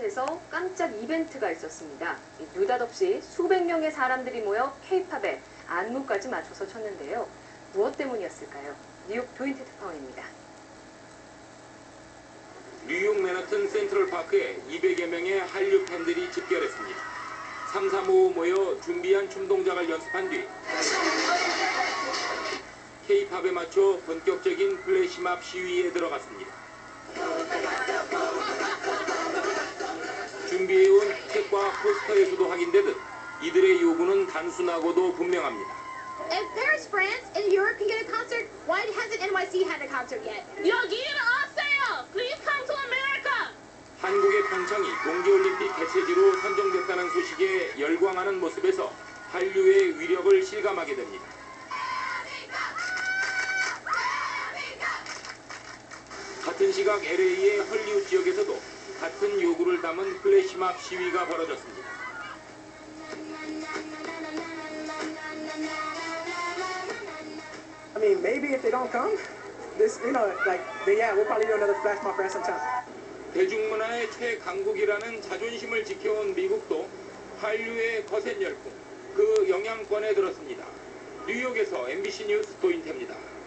에서 깜짝 이벤트가 있었습니다. 이 느닷없이 수백 명의 사람들이 모여 K-팝에 안무까지 맞춰서 췄는데요. 무엇 때문이었을까요? 뉴욕 도인트 특파원입니다. 뉴욕 맨하튼 센트럴 파크에 200여 명의 한류 팬들이 집결했습니다. 3, 3, 5 모여 준비한 춤 동작을 연습한 뒤 K-팝에 맞춰 본격적인 플래시몹 시위에 들어갔습니다. 준비해온 책과 포스터에서도 확인되듯 이들의 요구는 단순하고도 분명합니다. If Paris, France, and Europe can get a concert, why hasn't NYC had a concert yet? 여기는 없어요. Please come to America. 한국의 평창이 동계올림픽 개최지로 선정됐다는 소식에 열광하는 모습에서 한류의 위력을 실감하게 됩니다. 같은 시각 LA의 헐리우드 지역에서도 같은 요구를 담은 플래시몹 시위가 벌어졌습니다. I mean, maybe if they don't come, this, you know, like, they, yeah, we'll probably do another flash mob for us sometime. 대중문화의 최강국이라는 자존심을 지켜온 미국도 한류의 거센 열풍, 그 영향권에 들었습니다. 뉴욕에서 MBC 뉴스 도인태입니다.